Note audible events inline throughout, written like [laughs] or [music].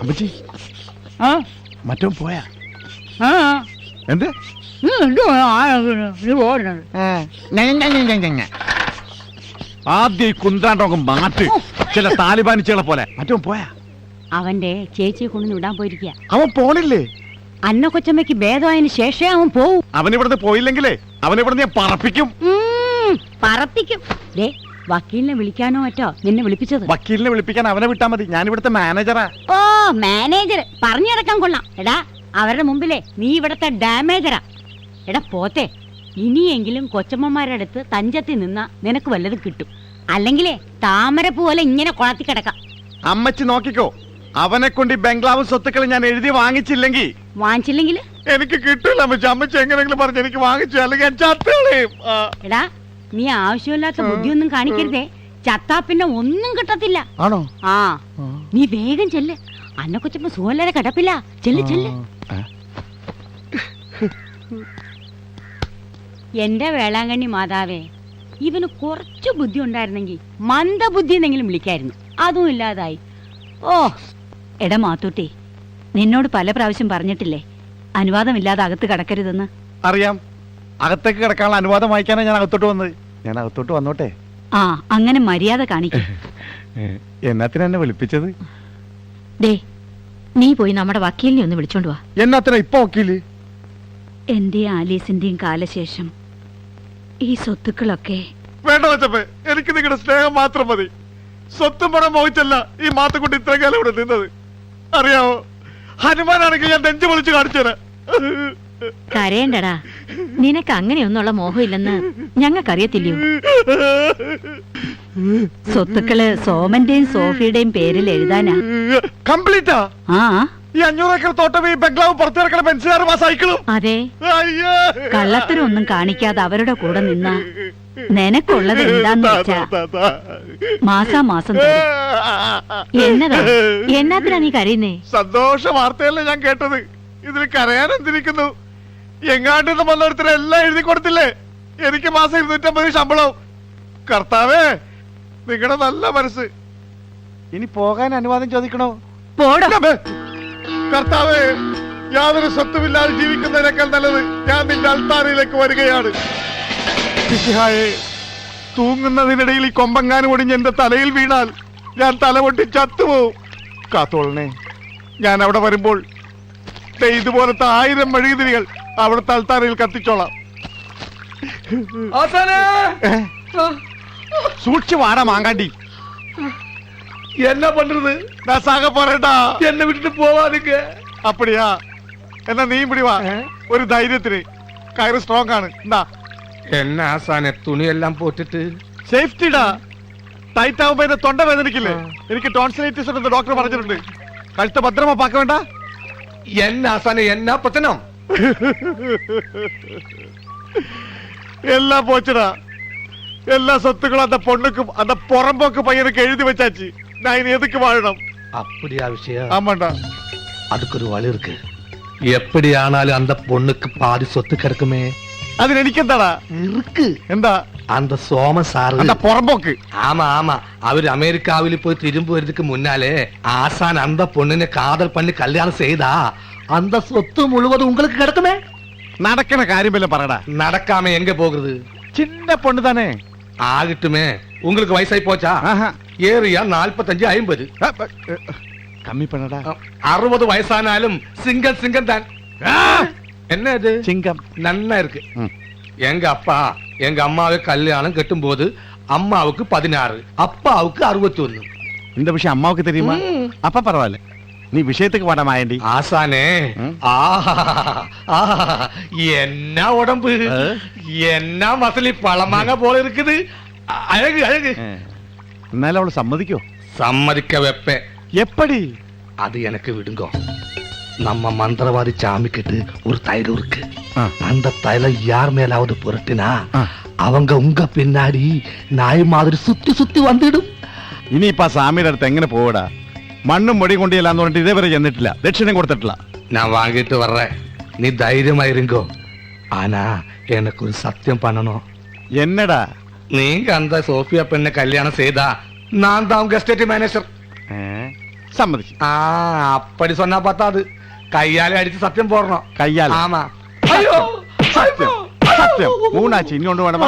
അമ്മച്ചി. ആ? മറ്റോ പോയാ? ആ. എന്ത്? ആദ്യം ഈ കുന്താണ്ടോക്കം മാറ്റ്. ചില താലിബാനിച്ചുകളെ പോലെ. മറ്റോ പോയാ? അവന്റെ ചേച്ചിയെ കൊണ്ടു വിടാൻ പോയിരിക്കുക അവൻ പോണില്ലേ? അന്ന കൊച്ചമ്മയ്ക്ക് ഭേദമായതിനു ശേഷമേ അവൻ പോവും. അവൻ ഇവിടുന്ന് പോയില്ലെങ്കിലേ അവൻ ഇവിടുന്ന് ഞാൻ പറപ്പിക്കും. പറപ്പിക്കും. ദേ വക്കീലിനെ വിളിക്കാനോ മറ്റോ നിന്നെ വിളിപ്പിച്ചത്? വക്കീലിനെ വിളിപ്പിക്കാൻ അവനെ വിട്ടാ മതി. ഞാൻ ഇവിടുത്തെ മാനേജറാ. ഓ മാനേജർ. പറഞ്ഞു നടക്കാൻ കൊള്ളാം. എടാ അവരുടെ മുമ്പിലെ നീ ഇവിടത്തെ ഡാമേജറാ. എടാ പോത്തെ. ഇനിയെങ്കിലും കൊച്ചമ്മമാരുടെ അടുത്ത് തഞ്ചത്തി നിന്നാ നിനക്ക് വല്ലതും കിട്ടും. അല്ലെങ്കിലേ താമര പോലെ ഇങ്ങനെ കുളത്തി കിടക്കാം. അമ്മച്ചി നോക്കിക്കോ. അവനെ കൊണ്ട് ഈ ബംഗ്ലാവും സ്വത്തുക്കളും ഞാൻ എഴുതി വാങ്ങിച്ചില്ലെങ്കിൽ വാങ്ങിച്ചില്ലെങ്കിൽ എനിക്ക് കിട്ടില്ല അമ്മച്ചി. അമ്മച്ചി എങ്ങനെങ്കിലും പറഞ്ഞു എനിക്ക് വാങ്ങിച്ചു. അല്ലെങ്കിൽ ഞാൻ ചത്തുകളെയും. എടാ നീ ആവശ്യമില്ലാത്ത ബുദ്ധിയൊന്നും കാണിക്കരുതേ. ചത്താ പിന്നെ ഒന്നും കിട്ടത്തില്ല. ആണോ? ആ. നീ വേഗം ചെല്ല്. അന്നെ കൊച്ചപ്പോ സുഖല്ലാതെ കിടപ്പില്ല. ചെല്ല് ചെല്ല്. എന്റെ വേളാങ്കണ്ണി മാതാവേ ഇവന് കുറച്ച് ബുദ്ധി ഉണ്ടായിരുന്നെങ്കിൽ മന്ദബുദ്ധി എന്നെങ്കിലും വിളിക്കായിരുന്നു. അതും ഇല്ലാതായി. ഓ എടാ മാത്തൂട്ടി നിന്നോട് പല പ്രാവശ്യം പറഞ്ഞിട്ടില്ലേ? അനുവാദമില്ലാതെ അകത്ത് കിടക്കരുതെന്ന്. അറിയാം. അകത്തേക്ക് കിടക്കാനുള്ള അനുവാദം വായിക്കാനാണ് ഞാൻ അകത്തോട്ട് വന്നത്. ഞാൻ അകത്തോട്ട് വന്നോട്ടെ. ആ അങ്ങനെ മര്യാദ കാണിക്കും. എന്നാത്തിനാ എന്നെ വിളിപ്പിച്ചത്? ദേ നീ പോയി നമ്മുടെ വക്കീലിനെ ഒന്ന് വിളിച്ചോണ്ട് വാ. എന്നാത്തിനാ ഇപ്പൊ വക്കീൽ? എന്റെയും ആലീസിന്റെയും കാലശേഷം ഈ സ്വത്തുക്കളൊക്കെ വേണ്ട വെച്ചപ്പേ എനിക്ക് നിങ്ങളുടെ സ്നേഹം മാത്രം മതി. സ്വത്തും പണം മോഹിച്ചല്ല ഈ മാത്തക്കുട്ടി ഇത്രയും കാലം ഇവിടെ നിന്നത്. അറിയാവോ? ഹനുമാനാണെങ്കിൽ ഞാൻ നെഞ്ചു പൊളിച്ച് കാണിച്ചേരാ കരയണ്ടടാ. നിനക്ക് അങ്ങനെയൊന്നുള്ള മോഹമില്ലെന്ന് ഞങ്ങൾക്കറിയത്തില്ലയോ? സ്വത്തുക്കൾ സോമന്റെയും സോഫിയുടെയും പേരിൽ എഴുതാനാ. കംപ്ലീറ്റാ? ആ. ഈ അഞ്ഞൂറ് ഏക്കർ തോട്ടം ഈ ബംഗ്ലാവ് പുറത്തു പെൻസിലാറും ആ സൈക്കിളും. അതെ. കള്ളത്തരൊന്നും കാണിക്കാതെ അവരുടെ കൂടെ നിന്ന നിനക്കുള്ളത് എന്താന്ന് വെച്ചാ? മാസാ മാസം എന്നതാ എന്നാത്തിനാ നീ കരയുന്നേ? സന്തോഷ വാർത്തയല്ലേ ഞാൻ കേട്ടത്. ഇതിൽ കരയാൻ എന്തിരിക്കുന്നു? എങ്ങാണ്ട് നിന്ന് വന്നൊരുത്തരെ എല്ലാം എഴുതി കൊടുത്തില്ലേ? എനിക്ക് മാസം ഇരുന്നൂറ്റമ്പത് ശമ്പളവും. കർത്താവേ നിങ്ങളുടെ നല്ല മനസ്സ്. ഇനി പോകാൻ അനുവാദം ചോദിക്കണോ? പോടോ. കർത്താവേ യാതൊരു സ്വത്തുമില്ലാതെ ജീവിക്കുന്നതിനേക്കാൾ നല്ലത് ഞാൻ നിന്റെ അൽത്താരയിലേക്ക് വരികയാണ്. തൂങ്ങുന്നതിനിടയിൽ ഈ കൊമ്പങ്ങാനും ഒടിഞ്ഞ് എന്റെ തലയിൽ വീണാൽ ഞാൻ തല പൊട്ടി ചത്തുപോകും കാത്തോളനെ ഞാൻ അവിടെ വരുമ്പോൾ ഇതുപോലത്തെ ആയിരം മെഴുകുതിരികൾ അവിടുത്തെ അൽത്താരയിൽ കത്തിച്ചോളാം ഏ? സൂക്ഷിച്ചു വാടാ മാങ്കാണ്ടി என்ன பண்றது நான் சாக போறேன்டா என்ன விட்டுட்டு போவாதுங்க அப்படியா എന്നാ നീ പിടി വാ ഒരു ധൈര്യത്തിന് കയറ് സ്ട്രോങ് ആണ് എന്താ என்ன ஆசானே துணி எல்லாம் போட்டுட்டு സേഫ്റ്റിടാ ടൈറ്റ് ആവുമ്പോ എന്റെ തൊണ്ട വേദനിക്കില്ലേ എനിക്ക് ടോൺസിലൈറ്റിസ് ഉണ്ടെന്ന് ഡോക്ടർ പറഞ്ഞിട്ടുണ്ട് കഴുത്ത ഭദ്രമാ പാക്ക വേണ്ട என்ன ஆசானே என்ன பத்தனம் எல்லாம் போச்சுடா. எல்லா சொத்துக்களும் அந்த பொண்ணுக்கு அந்த புறம்போக்கு பையனுக்கு எழுதி வச்சாச்சு. நான் இனி எதுக்கு வாழணும்? அப்படியா விஷயம்? ஆமாண்டா. அதுக்கு ஒரு வழி இருக்கு. எப்படி ஆனாலும் அந்த பொண்ணுக்கு பாதி சொத்து கிடக்குமே? அது நினைக்கத்தாடா. இருக்கு. എന്താ அந்த சோம சாரு அந்த പുറമ്പോക്ക് ஆமா ஆமா. அவரு அமெரிக்காவில போய் திரும்பி வர்றதுக்கு முன்னாலே ஆசான் அந்த பொண்ணுன்னு காதல் பண்ணி கல்யாணம் செய்தா. அந்த சொத்து முழுவதும் உங்களுக்கு கிடக்குமே നടക്കണ കാര്യം വല്ലതും പറയടാ நடக்காம எங்க போகுது சின்ன பொண்ணு தானே? ஆகட்டுமே. உங்களுக்கு வயசாயி போச்சா? ஆஹா. ஏரியா நாற்பத்தஞ்சு ஐம்பது. கம்மி பண்ணடா. அறுபது வயசானாலும் சிங்கம் சிங்கம் தான். ஆ! என்ன இது சிங்கம். நல்லா இருக்கு. ம். எங்க அப்பா எங்க அம்மாவுக்கு கல்யாணம் கட்டும்போது அம்மாவுக்கு பதினாறு அப்பாவுக்கு அறுபத்தி ஒண்ணு இந்த விஷயம் அம்மாவுக்கு தெரியுமா? அப்பா பரவாயில்ல. நீ விஷயத்துக்கு வாடா மாயண்டி ஆசானே ம். ஆஹா ஆஹா, என்ன உடம்பு ஆ? என்ன மசலி பழமாங்க போல இருக்குது அ- அழகு அழகு ഏ. എന്നാലും അവള് സമ്മതിക്കോ சம்மதிக்க வைப்பேன் എപ്പടി அது எனக்கு விடுங்க நம்ம மந்திரவாதி சாமிக்கிட்டு ஒரு தைலம் இருக்கு ஆ. அந்த தைலம் யார் மேலாவது புரட்டினா ஆ. அவங்க உங்க பின்னாடி நாய் மாதிரி சுத்தி சுத்தி வந்துடும் ഇനിയിപ്പോ ആ സ്വാമിയുടെ അടുത്ത് എങ്ങനെ പോവടാ മണ്ണും മുടി കൊണ്ടില്ല എന്ന് പറഞ്ഞിട്ട് ഇതേവരെ ചെന്നിട്ടില്ല. ദക്ഷിണം കൊടുത്തിട്ടില്ല. ഞാൻ വാങ്ങിയിട്ട് വരേ നീ ധൈര്യമായിരിക്കോ ആനാ എനക്കൊരു സത്യം പണണോ? എന്നടാ? നീ കണ്ട സോഫിയ പെണ്ണെ കല്യാണം ചെയ്താ ഞാൻ താവും ഗസ്റ്റേറ്റ് മാനേജർ സമ്മതിച്ചു. ആ അപ്പടി സൊന്നാ പത്താത് കയ്യാലെ അടിച്ച് സത്യം പോരണോ? കയ്യാല. ആമാ. അയ്യോ സത്യം സത്യം. മൂന്നാഴ്ച ഇനി കൊണ്ട് വേണം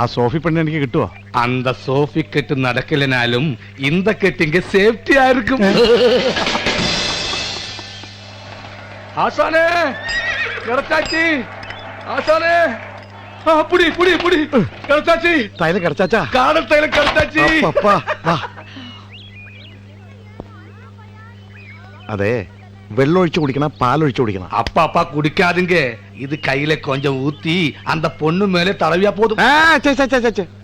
ആ സോഫി പെണ്ണ് എനിക്ക് കിട്ടുവോ? அந்த சோஃபி கெட்டு நடக்கலனாலும் இந்த கெட்டிங்க சேஃப்டியா இருக்கும். ஆசானே கிடைச்சாச்சு ஆசானே. புடி புடி புடி. கிடைச்சாச்சு தைல கிடைச்சாச்சா காடல் தைல கிடைச்சாச்சு அப்பா வா. அதே வெள்ளம் ஒழிச்சு குடிக்கணும் பால் ஒழிச்சு குடிக்கணும் அப்பா அப்பா குடிக்காதுங்க. இது கையில கொஞ்சம் ஊத்தி அந்த பொண்ணு மேலே தடவியா போதும்.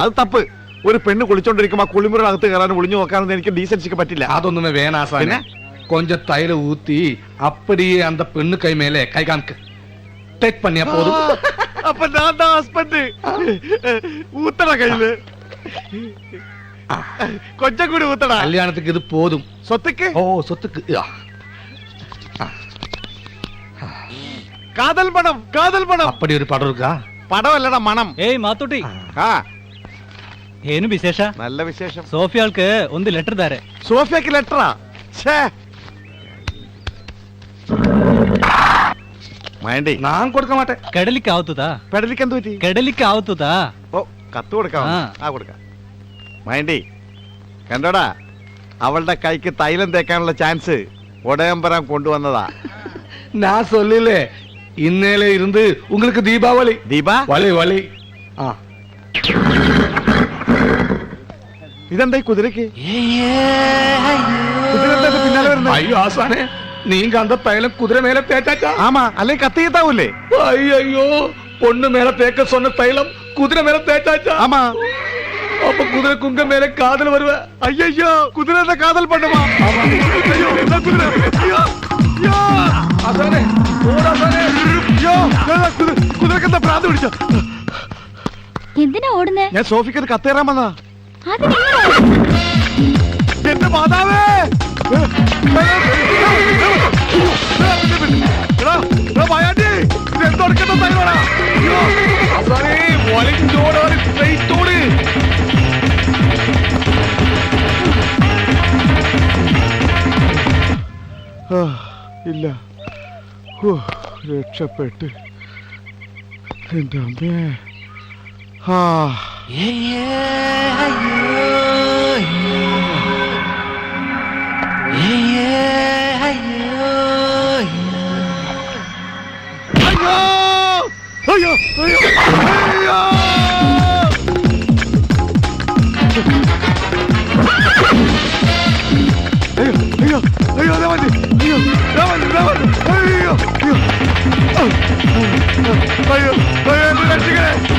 அது தப்பு. ഒരു പെണ്ണ് കുളിച്ചോണ്ടിരിക്കുമ്പോ ആ കുളിമുറിനകത്ത് കയറാനും ഒളിഞ്ഞു നോക്കാനൊന്നും എനിക്ക് ഡീസൻസിക്ക് പറ്റില്ല அതൊன்னுமே வேணாம் சாமி என்ன? கொஞ்சம் தயிர ஊத்தி அப்படியே அந்த பெண்ணு கை மேலே கை காமிக்க டேக் பண்ணியா போதும் അപ്പൊ ഞാൻ ദാ ഹസ്ബൻഡ് ഊത്തട കയ്യില് കൊഞ്ചം കൂടി ഊത്തട கல்யாணத்துக்கு இது போதும் സ്വത്തക്ക് ஓ சொத்துக்கு ஆ. കാതൽ പണം കാതൽ പണം அப்படி ஒரு படம் இருக்கா പടമല്ലട മണം ഏയ് മാത്തുട്ടി ആ ಏನು ವಿಶೇಷ നല്ല വിശേഷം ಸೋಫಿಯಾಳ್ಗೆ ಒಂದು ಲೆಟರ್ ದಾರೆ സോഫിയക്ക് ലെറ്ററാ ഛേ വേണ്ടി நான் கொடுக்க மாட்டேன் ಕಡಲಿಕ್ಕೆ ಆಗುತ್ತದಾ പെടലിക്ക് എന്ത് പറ്റി ಕಡಲಿಕ್ಕೆ ಆಗುತ್ತದಾ ഓ കത്ത് കൊടുക്കാം ആ. ആ കൊടുക്കാം വേണ്ടി കണ്ടോടാ അവളുടെ കൈക്ക് തൈലം തേക്കാനുള്ള ചാൻസ് ഒടയമ്പരം കൊണ്ടുവന്നതാ நான் சொல்லல இன்னையில இருந்து உங்களுக்கு தீபாவளி ദീപ வலி வலி ஆ ഇതെന്താ ഈ കുതിരക്ക് കുതിര എന്താ ഇത് പിന്നാലെ വരുന്നത് ஐயோ ஆசானே நீங்க அந்த தைலம் குதிரை மேல தேய்ச்சாச்சா ആമാ അല്ലെങ്കിൽ കത്തി കിട്ടാവൂലേ ஐயோ பொண்ணு மேல தேய்க்க சொன்ன தைலம் குதிரை மேல தேய்ச்சாச்சா ആമാ அப்ப குதிரை குங்க மேல காதல் வருவ അയ്യോ കുതിരയുടെ കാതൽ പണ്ടുമാ അയ്യോ എന്താ കുതിര അയ്യോ അയ്യോ ஆசானே ஓடு ஆசானே അയ്യോ ഏതാ കുതിര- കുതിരക്കെന്താ ഭ്രാന്ത് പിടിച്ചോ എന്തിനാ ഓടുന്നേ ഞാൻ സോഫിക്ക് ഒരു കത്തേറാൻ വന്നതാ അതിനെങ്ങനെ എന്റെ മാതാവേ! ഇല്ല. രക്ഷപ്പെട്ട്. എന്റെ അമ്മേ. ആ. അയ്യോ അയ്യോ അയ്യോ അയ്യോ അയ്യോ അയ്യോ അയ്യോ ദാ വണ്ടി അയ്യോ ദാ വണ്ടി ദാ വണ്ടി അയ്യോ അയ്യോ അയ്യോ അയ്യോ എന്നെ രക്ഷിക്കണേ അയ്യോ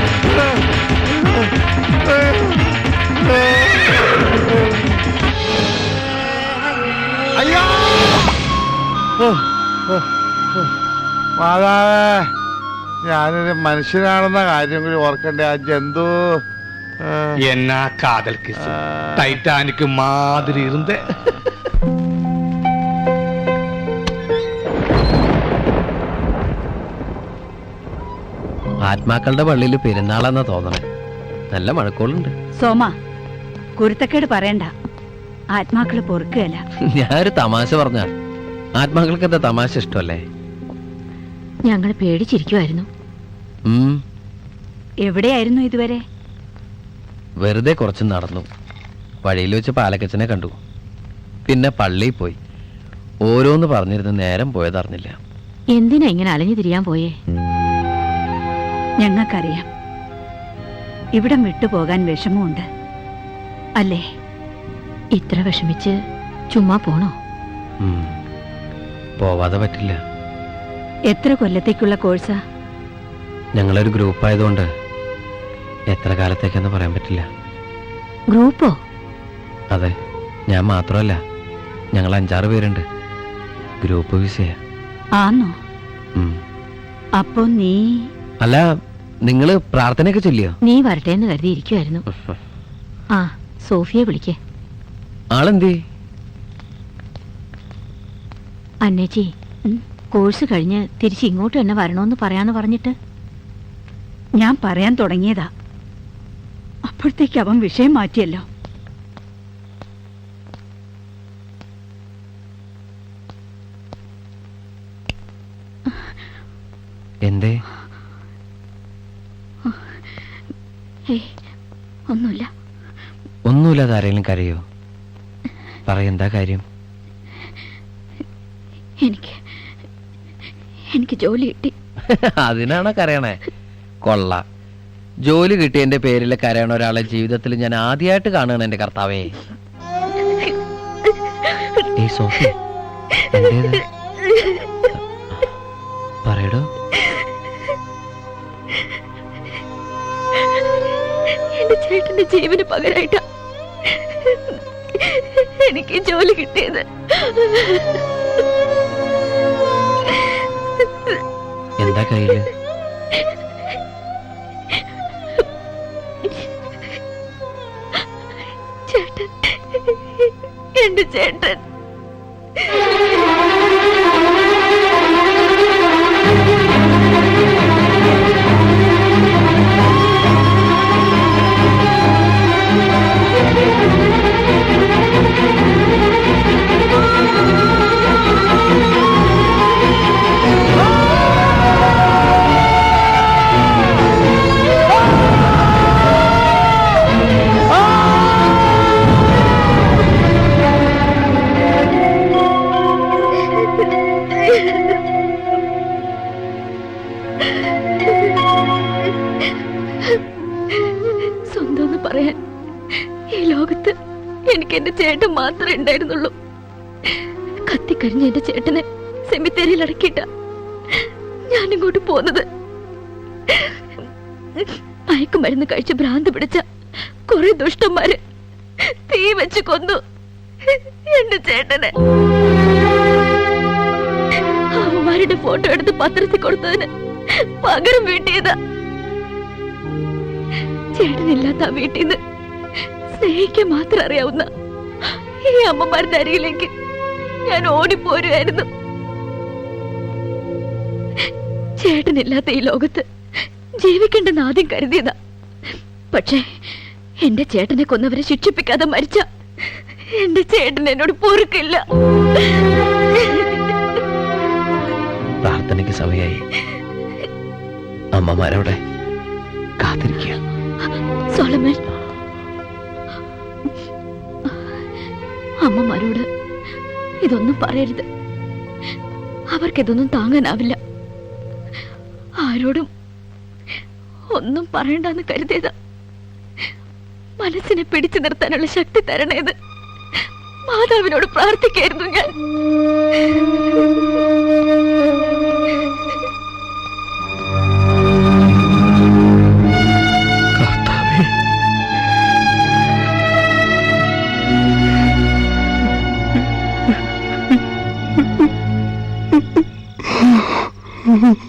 മാതാവേ ഞാനൊരു മനുഷ്യനാണെന്ന കാര്യം കൂടി ഓർക്കണ്ടേ ആ ജന്തു എന്നാ കാതൽ കിസ് ടൈറ്റാനിക്ക് മാതിരി ഇരുന്ന്. ആത്മാക്കളുടെ പള്ളിയിൽ പെരുന്നാളെന്ന തോന്നണേ. നല്ല മഴക്കോളുണ്ട്. സോമ കുരുത്തക്കേട് പറയണ്ട. ആത്മാക്കൾ പൊറുക്കുകയല്ല. ഞാനൊരു തമാശ പറഞ്ഞ. ആത്മാക്കൾക്ക് എന്താ തമാശ ഇഷ്ടമല്ലേ? ഞങ്ങൾ പേടിച്ചിരിക്കുമായിരുന്നു എവിടെയായിരുന്നു ഇതുവരെ? വെറുതെ കുറച്ച് നടന്നു. വഴിയിൽ വെച്ച് പാലക്കച്ചനെ കണ്ടു. പിന്നെ പള്ളിയിൽ പോയി. ഓരോന്ന് പറഞ്ഞിരുന്ന് നേരം പോയതറിഞ്ഞില്ല. എന്തിനാ ഇങ്ങനെ അലഞ്ഞു തിരിയാൻ പോയേ? ഞങ്ങൾക്കറിയാം. ഇവിടം വിട്ടുപോകാൻ വിഷമമുണ്ട്. അല്ലേ? ഇത്ര വിഷമിച്ച് ചുമ്മാ പോണോ. പോവാതെ പറ്റില്ല. എത്ര കൊല്ലത്തേക്കുള്ള കോഴ്സാ? ഞങ്ങളൊരു ഗ്രൂപ്പ് ആയതുകൊണ്ട് എത്ര കാലത്തേക്കെന്ന് പറയാൻ പറ്റില്ല. ഗ്രൂപ്പോ? അതെ ഞാൻ മാത്രമല്ല ഞങ്ങൾ അഞ്ചാറ് പേരുണ്ട്. ഗ്രൂപ്പ് വിസയാ. ആന്നോ? അപ്പൊ നീ? അല്ല നിങ്ങൾ പ്രാർത്ഥനയൊക്കെ ചൊല്ലിയോ? നീ വരട്ടെ എന്ന് കരുതി ഇരിക്കുമായിരുന്നു ആ സോഫിയെ വിളിക്കേ. ആളെന്തേ? അന്നേച്ചി. കോഴ്സ് കഴിഞ്ഞ് തിരിച്ച് ഇങ്ങോട്ട് തന്നെ വരണമെന്ന് പറയാന്ന് പറഞ്ഞിട്ട്? ഞാൻ പറയാൻ തുടങ്ങിയതാ. അപ്പോഴത്തേക്ക് അവൻ വിഷയം മാറ്റിയല്ലോ. എന്തേ? ഒന്നുമില്ല. ഒന്നുമില്ലാതെ ആരെങ്കിലും കരയോ? പറയെന്താ കാര്യം? എനിക്ക് എനിക്ക് ജോലി കിട്ടി. അതിനാണോ കരയണേ കൊള്ള. ജോലി കിട്ടിയതിന്റെ പേരിൽ കരയണ ഒരാളെ ജീവിതത്തിൽ ഞാൻ ആദ്യമായിട്ട് കാണുകയാണ് എന്റെ കർത്താവേ. [laughs] പറയടോ. എന്റെ ചേട്ടന്റെ ജീവന് പകരമായിട്ടാ എനിക്ക് ജോലി കിട്ടിയത്. എന്താ കയ്യിൽ? ചേട്ടൻ എന്റെ ചേട്ടൻ. സ്വന്തം എന്ന് പറയാൻ ഈ ലോകത്ത് എനിക്ക് എന്റെ ചേട്ടൻ മാത്രമേ ഉണ്ടായിരുന്നുള്ളൂ. കത്തിക്കഴിഞ്ഞ എന്റെ ചേട്ടനെ സെമിത്തേരിയിൽ അടക്കിയിട്ട ഞാൻ ഇങ്ങോട്ട് പോന്നത് മയക്കുമരുന്ന് കഴിച്ച് ഭ്രാന്ത് പിടിച്ച കുറെ ദുഷ്ടന്മാര് തീ വെച്ച് കൊന്നു എന്റെ ചേട്ടനെ. അവന്മാരുടെ ഫോട്ടോ എടുത്ത് പത്രത്തിൽ കൊടുത്തതിന് പകരം വീട്ടിയത്. ചേട്ടനില്ലാത്ത ആ വീട്ടിൽ നിന്ന് സ്നേഹിക്കാൻ മാത്രം അറിയാവുന്ന ഈ അമ്മമാരുടെ അരികിലേക്ക് ഞാൻ ഓടിപ്പോരുമായിരുന്നു ചേട്ടനില്ലാത്ത ഈ ലോകത്ത് ജീവിക്കേണ്ടെന്ന് ആദ്യം കരുതിയതാ. പക്ഷേ എന്റെ ചേട്ടനെ കൊന്നവരെ ശിക്ഷിപ്പിക്കാതെ മരിച്ച എന്റെ ചേട്ടൻ എന്നോട് പൊറുക്കില്ല. പ്രാർത്ഥനയ്ക്ക് സമയമായി അമ്മമാരവിടെ കാത്തിരിക്കുക. അമ്മമാരോട് ഇതൊന്നും പറയരുത്. അവർക്കിതൊന്നും താങ്ങാനാവില്ല. ആരോടും ഒന്നും പറയണ്ടെന്ന് കരുതിയത്. മനസ്സിനെ പിടിച്ചു നിർത്താനുള്ള ശക്തി തരണേത് മാതാവിനോട് പ്രാർത്ഥിക്കായിരുന്നു ഞാൻ. Mm-hmm.